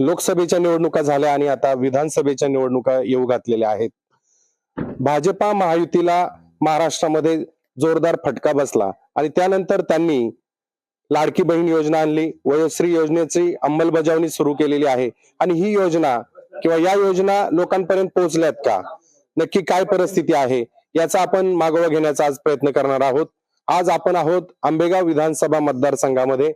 लोकसभेच्या निवडणुका झाल्या आणि आता विधानसभेच्या निवडणुका येऊ घातलेल्या आहेत. भाजपा महायुतीला महाराष्ट्रामध्ये जोरदार फटका बसला आणि त्यानंतर त्यांनी लाडकी बहीण योजना आणली वयोश्री योजनेची अंमलबजावणी सुरू केलेली आहे. आणि ही योजना किंवा या योजना लोकांपर्यंत पोहोचल्यात का? नक्की काय परिस्थिती आहे? याचा आपण मागोवा घेण्याचा आज प्रयत्न करणार आहोत. आज आपण आहोत आंबेगाव विधानसभा मतदारसंघामध्ये.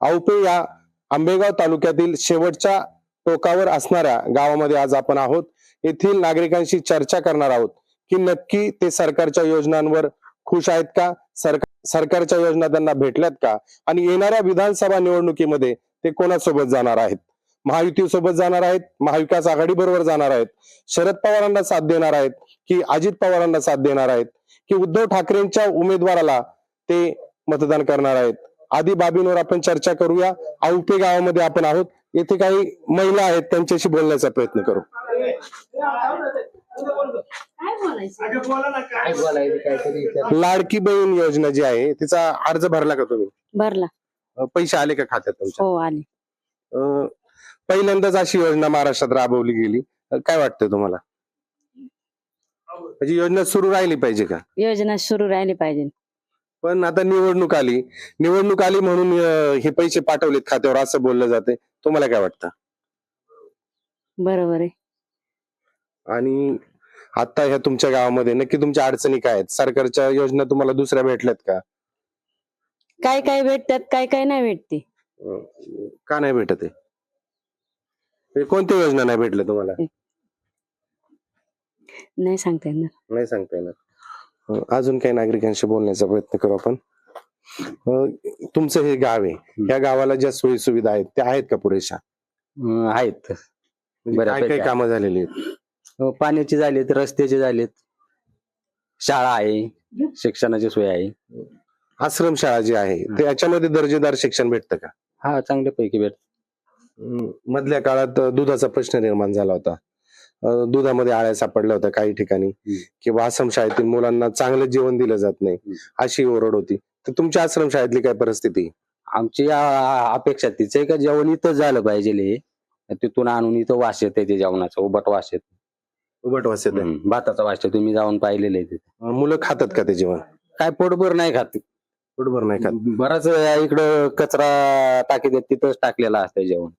औपे या आंबेगाव तालुक्यातील शेवटच्या टोकावर असणाऱ्या गावामध्ये आज आपण आहोत. येथील नागरिकांशी चर्चा करणार आहोत की नक्की ते सरकारच्या योजनांवर खुश आहेत का? सरकार सरकारच्या योजना त्यांना भेटल्यात का? आणि येणाऱ्या विधानसभा निवडणुकीमध्ये ते कोणासोबत जाणार आहेत? महायुती सोबत जाणार आहेत महाविकास आघाडी बरोबर जाणार आहेत शरद पवारांना साथ देणार आहेत की अजित पवारांना साथ देणार आहेत की उद्धव ठाकरेंच्या उमेदवाराला ते मतदान करणार आहेत? आदी बाबींवर आपण चर्चा करूया. औपे गावामध्ये आपण आहोत. येथे काही महिला आहेत त्यांच्याशी बोलण्याचा प्रयत्न करू. काय बोलायचं? काय बोलायचं? काहीतरी विचार. लाडकी बहीण योजना जी आहे तिचा अर्ज भरला का तुम्ही? भरला. पैसे आले का खात्यात तुमच्या? हो आले. अं, पहिल्यांदाच अशी योजना महाराष्ट्रात राबवली गेली. अं, काय वाटतंय तुम्हाला? म्हणजे योजना सुरू राहिली पाहिजे का? योजना सुरू राहिली पाहिजे. पण आता निवडणूक आली. निवडणूक आली म्हणून हे पैसे पाठवलेत खात्यावर असं बोललं जाते तुम्हाला काय वाटतं? बरोबर आहे. आणि आता ह्या तुमच्या गावामध्ये नक्की तुमच्या अडचणी काय आहेत? सरकारच्या योजना तुम्हाला दुसऱ्या भेटल्यात का? काय काय भेटतात काय काय नाही भेटते. अं, का नाही भेटत आहे? हे कोणत्या योजना नाही भेटल्या तुम्हाला? नाही सांगता येणार. नाही सांगता येणार. अजून काही नागरिकांशी बोलण्याचा प्रयत्न करू आपण. तुमचं हे गाव आहे. या गावाला ज्या सोयी सुविधा आहेत त्या आहेत का पुरेशा? आहेत. म्हणजे काय काय कामं झालेली आहेत? पाण्याची झालीत रस्त्याचे झालेत. शाळा आहे. शिक्षणाची सोय आहे. आश्रम शाळा जी आहे ते याच्यामध्ये दर्जेदार शिक्षण भेटतं का? हा चांगल्यापैकी भेट मधल्या काळात दुधाचा प्रश्न निर्माण झाला होता. दुधामध्ये आळ्या सापडल्या होत्या काही ठिकाणी. किंवा आश्रमशाळेतील मुलांना चांगलं जेवण दिलं जात नाही. अशी ओरड होती. तर तुमच्या आश्रमशाळेतली काय परिस्थिती? आमची अपेक्षा तीच आहे का जेवण इथं झालं पाहिजे. तिथून आणून इथं वास येते ते जेवणाचा उबट वास येतो वाचत आहे हं, भाताचा वास येतो तुम्ही जाऊन पाहिलेले तिथे. मुलं खातात का ते जेवण? काय पोटभर नाही खात. पोटभर नाही खात. बराच इकडं कचरा टाकी देत तिथंच टाकलेला असतं जेवण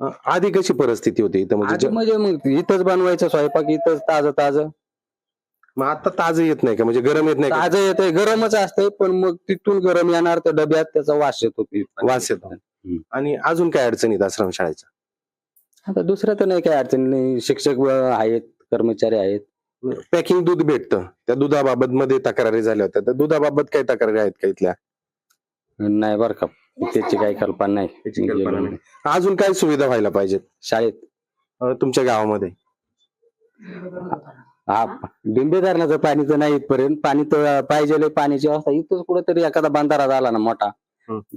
अं, आधी कशी परिस्थिती होती इथं? म्हणजे आधी जे- म्हणजे मग इथंच बनवायचं स्वयंपाक इथंच ताजं ताजं. मग आता ताजं येत नाही का? म्हणजे गरम येत नाही का? ताजं येतंय गरमच असतंय पण मग तिथून गरम येणार तर डब्यात त्याचा वास येतो वास येतो. आणि अजून काय अडचणीत आश्रमशाळेच्या आता दुसरं तर नाही काय अडचण नाही. शिक्षक आहेत कर्मचारी आहेत. पॅकिंग दूध भेटतं. त्या दुधाबाबत मध्ये तक्रारी झाल्या होत्या. त्या दुधाबाबत काही तक्रारी आहेत का इथल्या? नाही बरं का. त्याची काही कल्पना नाही. त्याची कल्पना नाही. अजून काय सुविधा व्हायला पाहिजेत? शाळेत. अं, तुमच्या गावामध्ये? हा डिंबे धरणाचं पाणी तर नाही इथपर्यंत. पाणी तर पाहिजे पाण्याची अवस्था. इथंच कुठेतरी एखादा बंधारा झाला ना मोठा.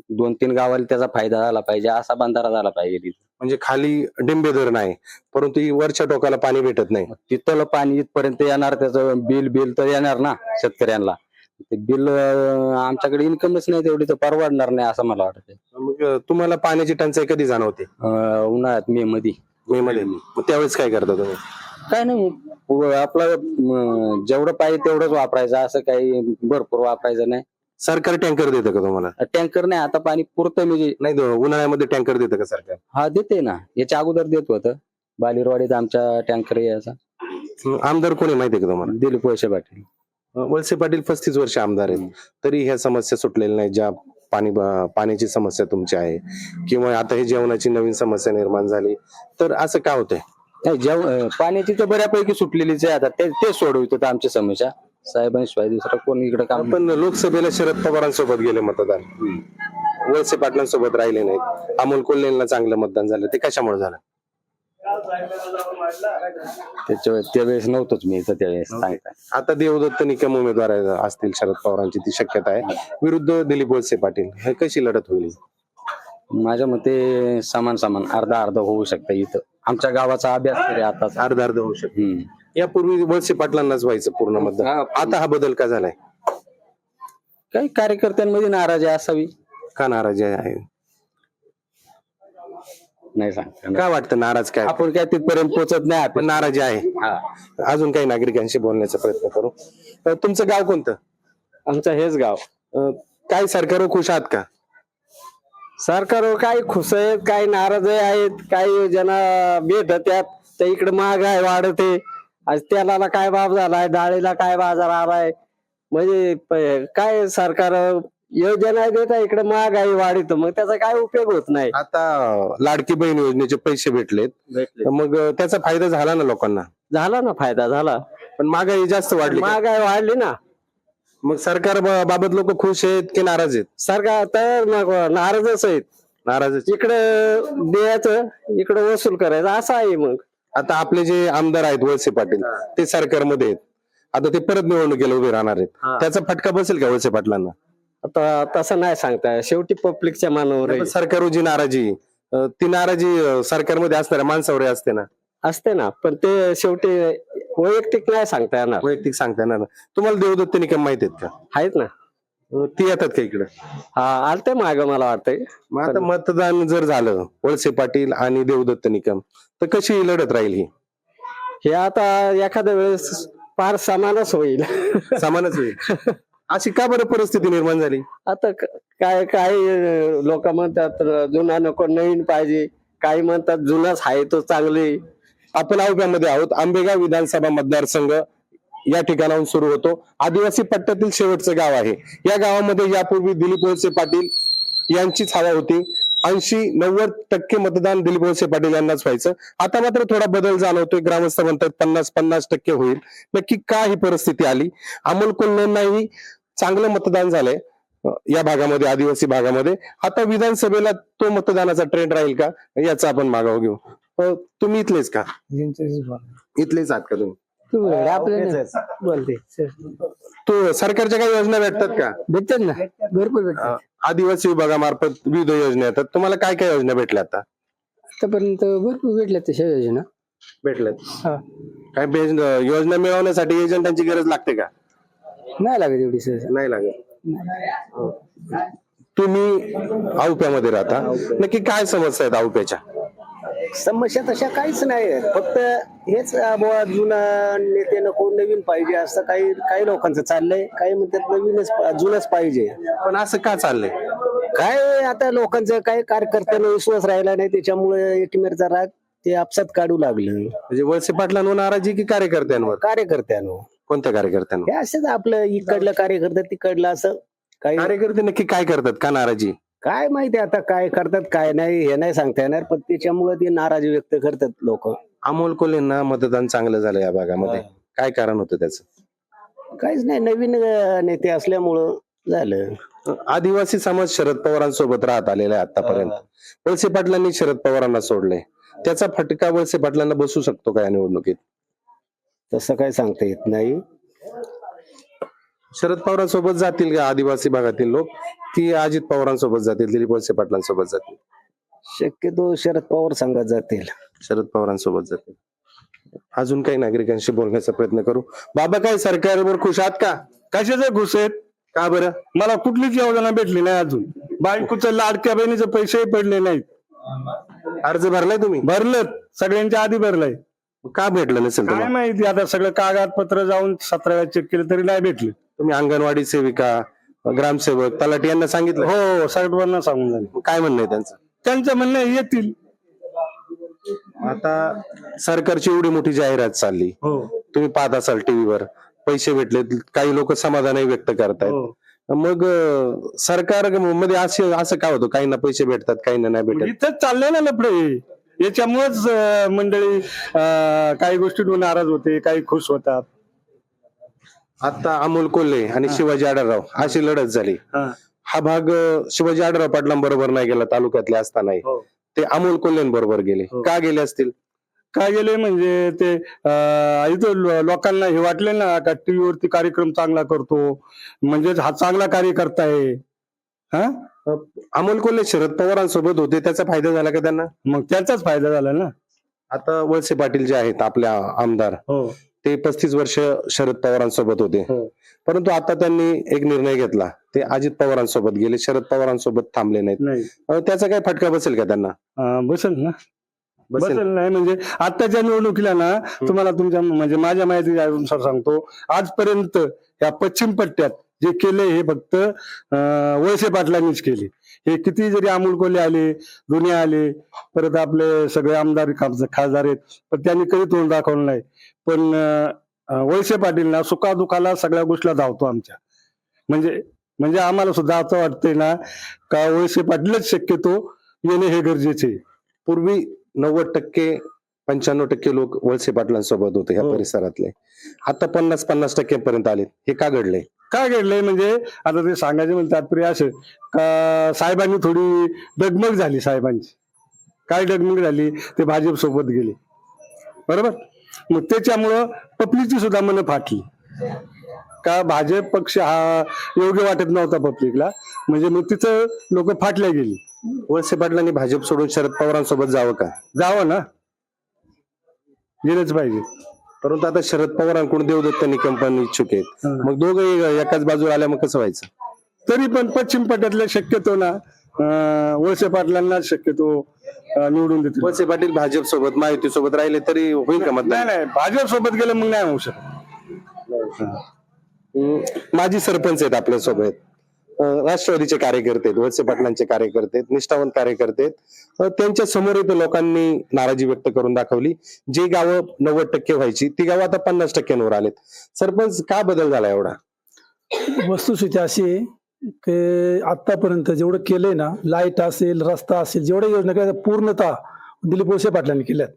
दोन तीन गावाला त्याचा फायदा झाला पाहिजे. असा बंधारा झाला पाहिजे तिथं. म्हणजे खाली डिंबे धरण आहे परंतु ही वरच्या टोकाला पाणी भेटत नाही. तिथलं पाणी इथपर्यंत येणार त्याचं बिल बिल तर येणार ना शेतकऱ्यांना. ते बिल आमच्याकडे इन्कमच नाही तेवढी तर परवडणार नाही असं मला वाटतं मग तुम्हाला पाण्याची टंचाई कधी जाणवते? अं, उन्हाळ्यात मे मध्ये मे मध्ये. मग त्यावेळेस काय करता तुम्ही? काय नाही व- आपलं अं, जेवढं पाहिजे तेवढंच वापरायचं. असं काही भरपूर वापरायचं नाही. सरकार टँकर देतं का तुम्हाला? टँकर नाही. आता पाणी पुरतं म्हणजे नाही दो- उन्हाळ्यामध्ये टँकर देतं का सरकार? हा देते ना. याच्या अगोदर देत होतं. बालीरवाडीत आमच्या टँकर यायचा. आमदार कोणी माहितीये का तुम्हाला? दिलीप वळसे पाटील. वळसे पाटील पस्तीस वर्ष आमदार आहेत. तरी ह्या समस्या सुटलेल्या नाही ज्या पाणी पाण्याची समस्या तुमची आहे किंवा आता ही जेवणाची नवीन समस्या निर्माण झाली तर असं का होतंय? नाही पाण्याची तर बऱ्यापैकी सुटलेलीच आहे आता. ते ते सोडवित आमची समस्या. साहेबांशिवाय दुसरं कोण इकडे काम आपण लोकसभेला शरद पवारांसोबत गेले मतदान. वळसे पाटलांसोबत राहिले नाहीत. अमोल कोल्हेंना चांगलं मतदान झालं. ते कशामुळे झालं? त्याच्या त्यावेळेस नव्हतोच मी इथं त्यावेळेस सांगता आता देवदत्त निकम उमेदवार असतील शरद पवारांची ती शक्यता आहे. विरुद्ध दिलीप वळसे पाटील हे कशी लढत होईल? माझ्या मते समान समान अर्धा अर्धा होऊ शकतं इथं. आमच्या गावाचा अभ्यास तरी आताच. अर्ध अर्ध होऊ शकते. हम्म. यापूर्वी वळसे पाटलांनाच व्हायचं पूर्ण मतदान. हा. आता हा बदल का झालाय? काही कार्यकर्त्यांमध्ये नाराजी असावी. का नाराजी आहे? नाही सांगता येणार. काय वाटतं नाराज काय? आपण काय तिथपर्यंत पोहोचत नाही पण नाराजी आहे. हा. अजून काही नागरिकांशी बोलण्याचा प्रयत्न करू. अ, तुमचं गाव कोणतं? आमचं हेच गाव. अ, काय सरकारवर खुश आहात का? सरकारवर काही खुश आहेत काही नाराज आहेत काही योजना भेटत त्यात तर इकडे महागाई वाढते. आज तेलाला काय भाव झालाय डाळीला काय बाजार आलाय? म्हणजे प- काय सरकार योजना देत इकडे महागाई वाढत मग त्याचा काय उपयोग होत नाही. आता लाडकी बहीण योजनेचे पैसे भेटलेत. तर मग त्याचा फायदा झाला ना लोकांना? झाला ना फायदा झाला. पण महागाई जास्त वाढली का? महागाई वाढली ना. मग सरकार ब- बाबत लोक खुश आहेत की नाराज आहेत? सरकार तर मग नाराजच आहेत. नाराज आहेत. इकडं द्यायचं इकडं वसूल करायचं असं आहे मग. आता आपले जे आमदार आहेत वळसे पाटील ते सरकारमध्ये आहेत. आता ते परत निवडणुकीला उभे राहणार आहेत. हा. त्याचा फटका बसेल का वळसे पाटलांना? आता तसं नाही सांगता शेवटी पब्लिकच्या मानावर आहे. पण सरकारवर जी नाराजी. अ, ती नाराजी अ, सरकारमध्ये असणाऱ्या माणसावर असते ना. असते ना. पण ते शेवटी वैयक्तिक नाही सांगता येणार. वैयक्तिक सांगता येणार ना. तुम्हाला देवदत्त निकम माहीत आहेत का? आहेत ना. अ, ती येतात का इकडे? हा आलते माग मला वाटतंय. मग आता मतदान जर झालं वळसे पाटील आणि देवदत्त निकम तर कशी लढत राहील ही? हे आता एखाद्या वेळेस फार समानच होईल. समानच होईल. अशी का बरं परिस्थिती निर्माण झाली? आता क- काय लोक म्हणतात जुना नको नवीन पाहिजे. काही म्हणतात जुनाच आहे तो चांगले. आपण आव्यामध्ये आहोत. आंबेगाव विधानसभा मतदारसंघ या ठिकाणाहून सुरू होतो. आदिवासी पट्ट्यातील शेवटचं गाव आहे. या गावामध्ये यापूर्वी दिलीप वळसे पाटील यांचीच हवा होती. ऐंशी नव्वद टक्के मतदान दिलीप वळसे पाटील यांनाच व्हायचं. आता मात्र थोडा बदल जाणवतोय. ग्रामस्थ म्हणतात पन्नास पन्नास टक्के होईल. नक्की का ही परिस्थिती आली? अमोल कोल्हेंनाही चांगलं मतदान झालंय. या भागामध्ये आदिवासी भागामध्ये. आता विधानसभेला तो मतदानाचा ट्रेंड राहील का? याचा आपण मागाव घेऊ. तुम्ही इथलेच का? इथलेच आहात का तुम्ही? बोलते तो सरकारच्या काही योजना भेटतात का? भेटतात ना. भरपूर भेटतात. आदिवासी विभागामार्फत विविध योजना येतात. तुम्हाला काय काय योजना भेटल्या आता? आतापर्यंत भरपूर भेटल्या तशा योजना. भेटल्यात. काय योजना मिळवण्यासाठी एजंटांची गरज लागते का? नाही लागत एवढी सहज. नाही लागत. तुम्ही आउप्यामध्ये राहता. नक्की काय समस्या आहेत आउप्याच्या समस्या तशा काहीच नाही फक्त हेच बुवा जुना नेते नको नवीन पाहिजे असं काही काही लोकांचं चाललंय. काही म्हणतात नवीनच पा- जुनच पाहिजे. पण असं का चाललंय? काय आता लोकांचं काय कार्यकर्त्यांना विश्वास राहिला नाही. त्याच्यामुळे एकमेरचा राग ते आपसात काढू लागलं. म्हणजे वळसे पाटलांवर नाराजी की कार्यकर्त्यांवर? कार्यकर्त्यानं कोणत्या कार्यकर्त्यांवर हे असंच आपलं इकडलं कार्यकर्ता तिकडलं असं काही कार्यकर्ते नक्की काय करतात का नाराजी? काय माहिती आता काय करतात काय नाही हे नाही सांगता येणार पण त्याच्यामुळे ते नाराजी व्यक्त करतात लोक. अमोल कोल्हेंना मतदान चांगलं झालं या भागामध्ये. काय कारण होतं त्याचं? काहीच नाही नवीन अं, नेते असल्यामुळं झालं. आदिवासी समाज शरद पवारांसोबत राहत आलेला आहे आतापर्यंत. वळसे पाटलांनी शरद पवारांना सोडले त्याचा फटका वळसे पाटलांना बसू शकतो का या निवडणुकीत? तसं काय सांगता येत नाही. शरद पवारांसोबत जातील का आदिवासी भागातील लोक? की अजित पवारांसोबत जातील दिलीप वळसे पाटलांसोबत जातील? शक्यतो शरद पवार संघात जातील. शरद पवारांसोबत जातील. अजून काही नागरिकांशी बोलण्याचा प्रयत्न करू. बाबा काय सरकारवर खुश आहात का? कशाचे घुस आहेत? का बरं? मला कुठलीच योजना भेटली नाही अजून. बायकोच्या लाडक्या बहिणीचे पैसेही पडले नाहीत. अर्ज भरलाय तुम्ही? भरलं सगळ्यांच्या आधी भरलंय. का भेटलं नसेल काय तुम्हाला? माहिती आता सगळं कागदपत्र जाऊन सतरा वेळा चेक केलं तरी नाही भेटले. तुम्ही अंगणवाडी सेविका ग्रामसेवक तलाठी यांना सांगितलं? हो सगळ्यांना सांगून झाले. मग काय म्हणणं आहे त्यांचं? त्यांचं म्हणणं आहे, येतील. आता सरकारची एवढी मोठी जाहिरात चालली. हो. तुम्ही पाहत असाल टीव्हीवर. पैसे भेटले काही लोक समाधानही व्यक्त करतायत. हो. मग अं, सरकारमध्ये असे असं काय होतं? काहींना पैसे भेटतात काहींना नाही भेटत. इथंच चाललंय ना लफडे याच्यामुळेच मंडळी काही गोष्टीतून नाराज होते काही खुश होतात. आता अमोल कोल्हे आणि शिवाजी आढळराव अशी लढत झाली. हा. भाग शिवाजी आढळराव पाटलांबरोबर नाही गेला तालुक्यातले असतानाही. हो. ते अमोल कोल्हेंबरोबर गेले. हो. का गेले असतील? काय गेले म्हणजे ते लोकांना हे वाटले ना का टीव्हीवरती कार्यक्रम चांगला करतो. म्हणजेच हा चांगला कार्यकर्ता आहे. हा? अमोल कोल्हे शरद पवारांसोबत होते. त्याचा फायदा झाला का त्यांना? मग त्याचाच फायदा झाला ना. आता वळसे पाटील जे आहेत आपल्या आमदार हो. ते पस्तीस वर्ष शरद पवारांसोबत होते. हो. परंतु आता त्यांनी एक निर्णय घेतला. ते अजित पवारांसोबत गेले. शरद पवारांसोबत थांबले नाहीत. नाही. अं, त्याचा काय फटका बसेल का त्यांना? अं, बसेल ना. बसेल. बसेल नाही म्हणजे आताच्या निवडणुकीला ना तुम्हाला तुमच्या म्हणजे माझ्या माहितीनुसार सांगतो आजपर्यंत या पश्चिम पट्ट्यात जे केले हे फक्त वळसे पाटलांनीच केले. हे किती जरी अमोल कोल्हे आले दुनिया आले परत आपले सगळे आमदार खास- खासदार आहेत पण त्यांनी कधी तोंड दाखवलं नाही. पण वळसे पाटील ना सुखादुखाला सगळ्या गोष्टीला धावतो आमच्या. म्हणजे म्हणजे आम्हाला सुद्धा असं वाटतंय ना का वळसे पाटीलच शक्यतो येणे हे गरजेचे. पूर्वी नव्वद टक्के पंच्याण्णव टक्के लोक वळसे पाटलांसोबत होते ह्या हो. परिसरातले. आता पन्नास पन्नास टक्क्यापर्यंत आले हे का घडले काय घडलंय म्हणजे आता ते सांगायचे म्हणजे तात्पर्य असं का साहेबांनी थोडी डगमग झाली साहेबांची. काय डगमग झाली? ते भाजप सोबत गेले. बरोबर? मग त्याच्यामुळं पब्लिकची सुद्धा मनं फाटली. का भाजप पक्ष हा योग्य वाटत नव्हता पब्लिकला. म्हणजे मग तिथं लोक फाटल्या गेली. वळसे पाटलांनी भाजप सोडून शरद पवारांसोबत जावं का? जावं ना. गेलंच पाहिजे. परंतु आता शरद पवारांकडून देवदत्त निकम पण इच्छुक आहेत. मग दोघं एकाच बाजूला आल्या मग कसं व्हायचं? तरी पण पश्चिम पट्ट्यातल्या शक्यतो ना अं, वळसे पाटलांना शक्यतो अं, निवडून देतील. वळसे पाटील भाजप सोबत महायुती सोबत राहिले तरी होईल का नाही मतदान? नाही भाजप सोबत गेलं मग नाही होऊ शकत. हम्म. माजी सरपंच आहेत आपल्यासोबत राष्ट्रवादीचे कार्यकर्ते आहेत वळसे पाटलांचे कार्यकर्ते आहेत निष्ठावंत कार्यकर्ते आहेत. त्यांच्यासमोर इथं लोकांनी नाराजी व्यक्त करून दाखवली. जी गावं नव्वद टक्के व्हायची ती गावं आता पन्नास टक्क्यांवर आलेत. सरपंच का बदल झाला एवढा? वस्तुस्थिती अशी आहे की आतापर्यंत जेवढं केलंय ना लाइट असेल रस्ता असेल जेवढ्या योजना केल्या पूर्णतः दिलीप वळसे पाटलांनी केल्यात.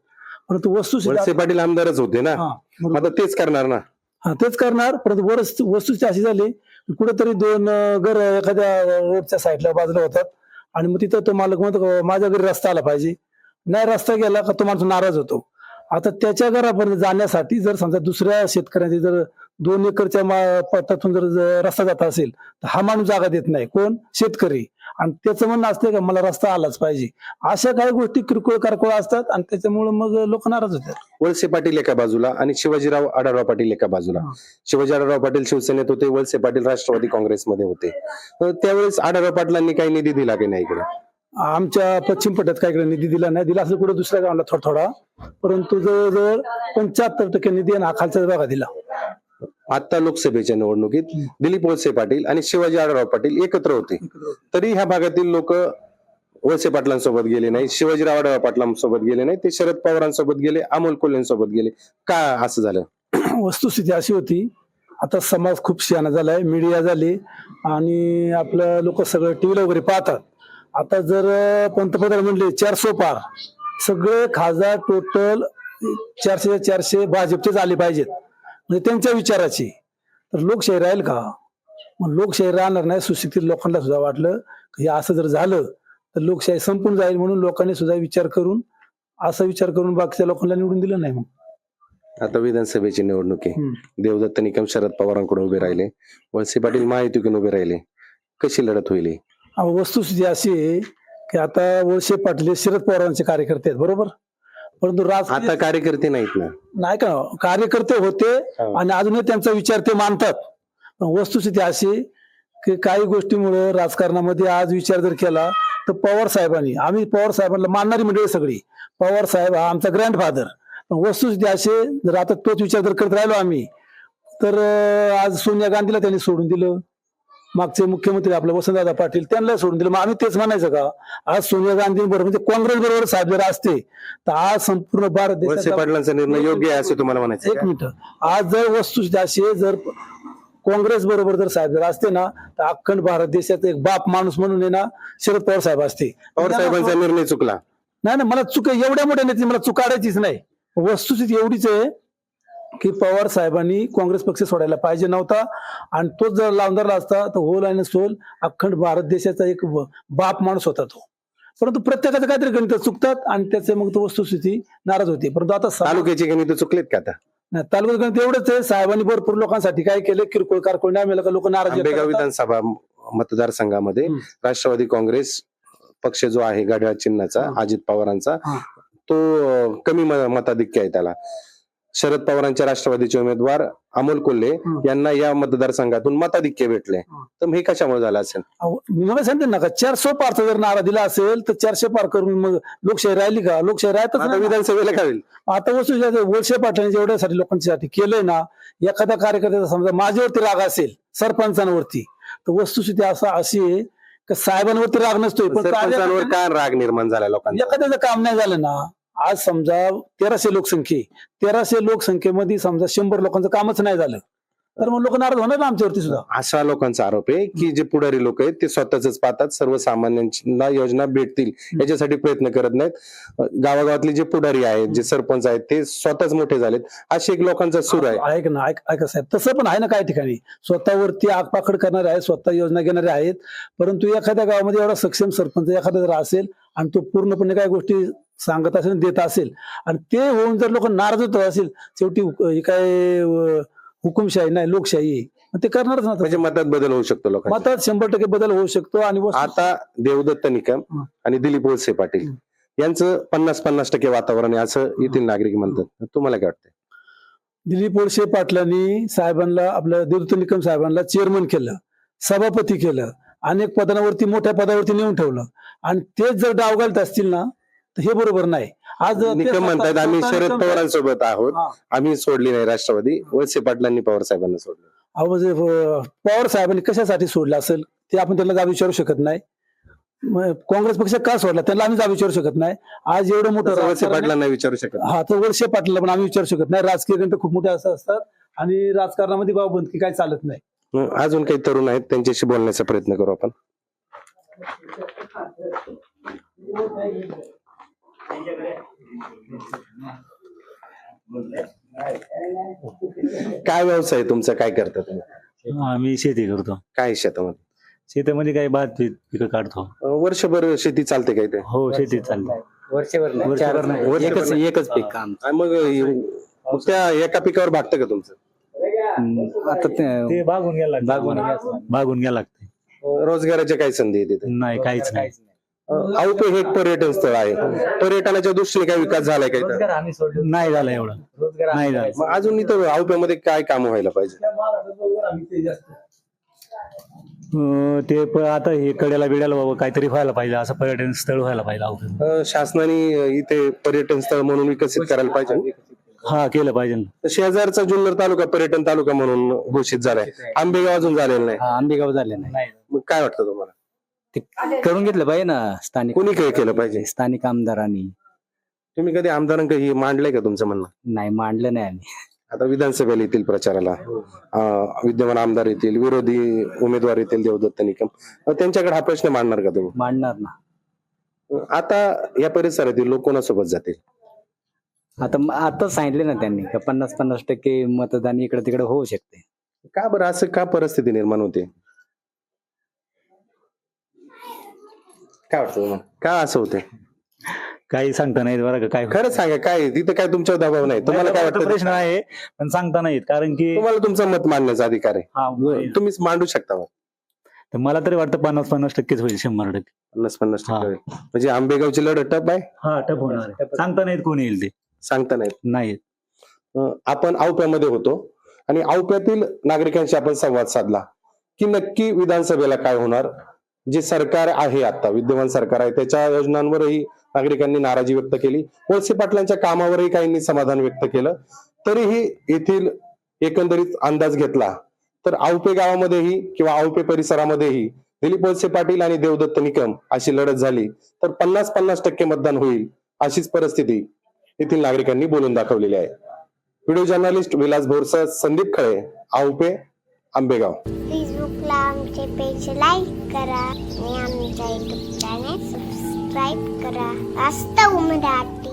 परंतु वस्तुस्थिती पाटील आमदारच होते ना. आता तेच करणार ना? हा तेच करणार. परंतु वरच वस्तुस्थिती अशी झाली कुठेतरी दोन घर एखाद्या रोडच्या साईडला बाजूला होतात. आणि मग तिथं तो मालक म्हणतो माझ्या घरी रस्ता आला पाहिजे. नाही रस्ता गेला का तो माणूस नाराज होतो. आता त्याच्या घरापर्यंत जाण्यासाठी जर समजा दुसऱ्या शेतकऱ्यांची जर दोन एकरच्या पट्ट्यातून जर रस्ता जात असेल तर हा माणूस जागा देत नाही. कोण? शेतकरी. आणि त्याचं म्हणणं असते का मला रस्ता आलाच पाहिजे. अशा काही गोष्टी किरकोळ कारकोळ असतात आणि त्याच्यामुळे मग लोक नाराज होतात. वळसे पाटील एका बाजूला आणि शिवाजीराव आढळराव पाटील एका बाजूला. शिवाजी आढळराव पाटील शिवसेनेत होते वळसे पाटील राष्ट्रवादी काँग्रेसमध्ये होते. तर त्यावेळेस आढळराव पाटलांनी काही निधी दिला की नाही इकडे? आमच्या पश्चिम पट्ट्यात काही इकडे निधी दिला नाही दिला असेल कुठे दुसऱ्या गावाला थोडा थोडा परंतु जवळजवळ पंच्याहत्तर टक्के निधी हा खालच्या भागात दिला. आता लोकसभेच्या निवडणुकीत दिलीप वळसे पाटील आणि शिवाजी आढळराव पाटील एकत्र होते. तरी ह्या भागातील लोक वळसे पाटलांसोबत गेले नाही शिवाजीराव आढळराव पाटलांसोबत गेले नाही ते शरद पवारांसोबत गेले अमोल कोल्हेंसोबत गेले. का असं झालं? वस्तुस्थिती अशी होती आता समाज खूप शहाणा झालाय मीडिया झाली आणि आपलं लोक सगळं टीव्हीला वगैरे पाहतात. आता जर पंतप्रधान म्हणले चारशे पार सगळे खासदार टोटल चारशे चारशे भाजपचेच आले पाहिजेत. म्हणजे त्यांच्या विचाराची. तर लोकशाही राहील का? मग लोकशाही राहणार नाही सुशिक्षित लोकांना सुद्धा वाटलं की हे असं जर झालं तर लोकशाही संपून जाईल म्हणून लोकांनी सुद्धा विचार करून असा विचार करून बाकीच्या लोकांना निवडून दिलं नाही मग. आता विधानसभेची निवडणूक आहे. देवदत्त निकम शरद पवारांकडे उभे राहिले. वळसे पाटील महायुतीकडून उभे राहिले. कशी लढत होईल वस्तुस्थिती अशी आहे की आता वळसे पाटील शरद पवारांचे कार्यकर्ते आहेत बरोबर? परंतु राज आता कार्यकर्ते नाहीत ना. नाही का? कार्यकर्ते होते हा. आणि अजूनही त्यांचा विचार ते मानतात. पण वस्तुस्थिती अशी की काही गोष्टीमुळे राजकारणामध्ये आज विचार जर केला तर पवार साहेबांनी आम्ही पवार साहेबांना मानणारी मंडळी सगळी. पवार साहेब हा आमचा ग्रँडफादर पण वस्तुस्थिती अशी आहे, जर आता तोच विचार जर करत राहिलो आम्ही तर आज सोनिया गांधीला त्यांनी सोडून दिलं. मागचे मुख्यमंत्री आपले वसंतदादा पाटील त्यांना सोडून दिलं. मग आम्ही तेच म्हणायचं का? आज सोनिया गांधी बरोबर म्हणजे काँग्रेस बरोबर जर असते. तर आज संपूर्ण भारत वळसे पाटलांचा निर्णय योग्य आहे असं तुम्हाला म्हणायचं एक? मिनिट. आज जर वस्तुस्थिती अशी आहे, जर काँग्रेस बरोबर जर साहेब जर असते ना तर अखंड भारत देशात एक बाप माणूस म्हणून आहे ना शरद पवार साहेब असते. पवार साहेबांचा निर्णय चुकला. नाही ना मला चुक एवढ्या मोठ्या नेते मला चुकाडायचीच नाही. वस्तुस्थिती एवढीच आहे की पवार साहेबांनी काँग्रेस पक्ष सोडायला पाहिजे नव्हता आणि तोच जर लावून असता तर होल आणि सोल अखंड भारत देशाचा एक बाप माणूस होता तो परंतु प्रत्येकाचं काहीतरी गणित चुकतात आणि त्याचे मग तो वस्तुस्थिती नाराज होते परंतु आता तालुक्याचे गणित चुकलेत का आता तालुक्यात गणित एवढंच आहे साहेबांनी भरपूर लोकांसाठी काय केलं किरकोळ कारकोळ नाही मिळालं का लोक नाराज. विधानसभा मतदारसंघामध्ये. राष्ट्रवादी काँग्रेस पक्ष जो आहे घड्याळ चिन्हाचा. अजित पवारांचा. तो कमी मताधिक्य आहे त्याला शरद पवारांच्या राष्ट्रवादीचे उमेदवार अमोल कोल्हे. यांना या मतदारसंघातून मताधिक्य भेटले. तर हे कशामुळे झालं असेल मला सांगते ना का चारशे पारचा जर नारा दिला असेल तर चारशे पार करून मग लोकशाही राहिली का लोकशाही राहतच. विधानसभेला काय होईल आता वस्तू वळसे पाटलांनी जेवढ्यासाठी लोकांसाठी केलंय ना एखाद्या कार्यकर्त्याचा समजा माझ्यावरती राग असेल सरपंचांवरती तर वस्तुस्थिती असं अशी आहे की साहेबांवरती राग नसतोय पण सरपंचांवर कार्यकर्त्यांना- का राग निर्माण झाला लोकांचा एखाद्याचं काम नाही झालं ना आज समजा तेराशे लोकसंख्ये तेराशे लोकसंख्येमध्ये समजा शंभर लोकांचं कामच नाही झालं. तर मग लोक नाराज होणार ना आमच्यावरती सुद्धा. असा लोकांचा आरोप आहे की जे पुढारी लोक आहेत ते स्वतःच पाहतात सर्वसामान्यांना योजना भेटतील याच्यासाठी प्रयत्न करत नाहीत. गावागावातले जे पुढारी आहेत जे सरपंच आहेत ते स्वतःच मोठे झालेत. असे एक लोकांचा सूर आहे. ऐक ना ऐक ऐका साहेब. तसं पण आहे ना काही ठिकाणी. स्वतःवरती आगपाखड करणारे आहेत स्वतः योजना घेणारे आहेत. परंतु एखाद्या गावामध्ये एवढा सक्षम सरपंच एखादा जर असेल आणि तो पूर्णपणे काही गोष्टी सांगत असेल देत असेल आणि ते होऊन जर लोक नाराज होत असेल शेवटी काय हुकुमशाही नाही लोकशाही. आहे ते करणारच ना म्हणजे मतात बदल होऊ शकतो लोकांचा. मतात शंभर टक्के बदल होऊ शकतो आणि वस्तू- आता देवदत्त निकम हं. आणि दिलीप वळसे पाटील हं. यांचं पन्नास पन्नास टक्के वातावरण आहे असं येथील नागरिक म्हणतात. तुम्हाला काय वाटतं दिलीप वळसे पाटलांनी साहेबांना आपलं देवदत्त निकम साहेबांना चेअरमन केलं सभापती केलं अनेक पदांवरती मोठ्या पदावरती नेऊन ठेवलं. आणि तेच जर डाव घालत असतील ना तर हे बरोबर नाही. आज निकम म्हणतात आम्ही शरद पवारांसोबत आहोत. आम्ही सोडली नाही राष्ट्रवादी. वळसे पाटलांनी पवार साहेबांना सोडलं. अहो, म्हणजे, पवार साहेबांनी कशासाठी सोडलं असेल? ते आपण त्यांना जाब विचारू शकत नाही. काँग्रेस पक्ष का सोडला? त्यांना आम्ही जाब विचारू शकत नाही. आज एवढं मोठं वळसे. पाटलांना विचारू शकत. हा तर वळसे पाटलाला पण आम्ही विचारू शकत नाही. राजकीय गणित खूप मोठे असं असतात आणि राजकारणामध्ये भाव बंदकी काय चालत नाही. अजून काही तरुण आहेत त्यांच्याशी बोलण्याचा प्रयत्न करू आपण. काय व्यवसाय तुमचा? काय करता तुम्ही? आम्ही शेती करतो. काय शेतामध्ये? शेतामध्ये काही भात पीक पिकं काढतो. अं, वर्षभर शेती चालते काय ते? हो शेती चालते. वर्षभर नाही. वर्षभर चार- नाही. वर्षभर एकच नाही. एकच पीक. काम आणि मग त्या एका पिकावर भागतं का तुमचं? आता ते- ते बागून घ्यायला लागतं. बागून घ्यायला लागते. रोजगाराच्या काय संधी आहे तिथे? नाही काहीच नाही. अं, औपे हे एक पर्यटन स्थळ आहे. पर्यटनाच्या दृष्टीने काय विकास झालाय का इथं? नाही झालं एवढं. नाही झालं. मग अजून इथं औप्यामध्ये काय काम व्हायला पाहिजे? अं, ते प- आता हे कड्याला बिड्याला बाबा काहीतरी व्हायला पाहिजे असं पर्यटन स्थळ व्हायला पाहिजे अं, शासनाने इथे पर्यटन स्थळ म्हणून विकसित करायला पाहिजे. हा केलं पाहिजे ना. तर शेजारचा जुन्नर तालुका पर्यटन तालुका म्हणून घोषित झालाय. आंबेगाव अजून झालेलं नाही. हा, आंबेगाव झाले नाही. मग काय वाटतं तुम्हाला? ते करून घेतलं पाहिजे ना स्थानिक कोणी काय केलं पाहिजे? स्थानिक आमदारांनी. तुम्ही कधी आमदारांक हे मांडलंय का तुमचं म्हणणं? नाही मांडलं नाही आम्ही. आता विधानसभेला येतील प्रचाराला. अं, विद्यमान आमदार येतील विरोधी उमेदवार येतील देवदत्त निकम. अं, त्यांच्याकडे हा प्रश्न मांडणार का तुम्ही? मांडणार ना. अं, आता या परिसरातील लोक कोणासोबत जातील? आता आता सांगितले ना त्यांनी का पन्नास पन्नास टक्के मतदान इकडे तिकडे होऊ शकते. का बरं? असं का परिस्थिती निर्माण होते? काय वाटतं तुम्हाला? का असं होते काही सांगता नाहीत बरं का काय खरंच सांगा काय तिथं काय तुमच्यावर दबाव नाही. तुम्हाला काय वाटतं? प्रश्न आहे पण सांगता नाहीत कारण की तुम्हाला तुमचं मत मांडण्याचा अधिकार आहे. हा, तुम्हीच मांडू शकता मग. तर मला तरी वाटतं पन्नास पन्नास टक्केच होईल शंभर टक्के. पन्नास पन्नास. टक्के होईल. म्हणजे आंबेगावची लढत टप आहे? हा टप होणार आहे. सांगता नाहीत कोण येईल ते. सांगता नाही नाही. अं, आपण औप्यामध्ये होतो आणि औप्यातील नागरिकांशी आपण संवाद साधला की नक्की विधानसभेला काय होणार? जे सरकार आहे आता विद्यमान सरकार आहे त्याच्या योजनांवरही नागरिकांनी नाराजी व्यक्त केली. वळसे पाटलांच्या कामावरही काहींनी समाधान व्यक्त केलं. तरीही येथील एकंदरीत अंदाज घेतला तर आवपे गावामध्येही किंवा आवपे परिसरामध्येही दिलीप वळसे पाटील आणि देवदत्त निकम अशी लढत झाली तर पन्नास पन्नास टक्के मतदान होईल अशीच परिस्थिती येथील नागरिकांनी बोलून दाखवलेली आहे. Video journalist Vilas Bhorsa Sandeep Khale Avpe Ambegaon. आमचे लाईक करा आणि आमच्या युट्यूब चॅनेल सबस्क्राईब करा. वास्तव मराठी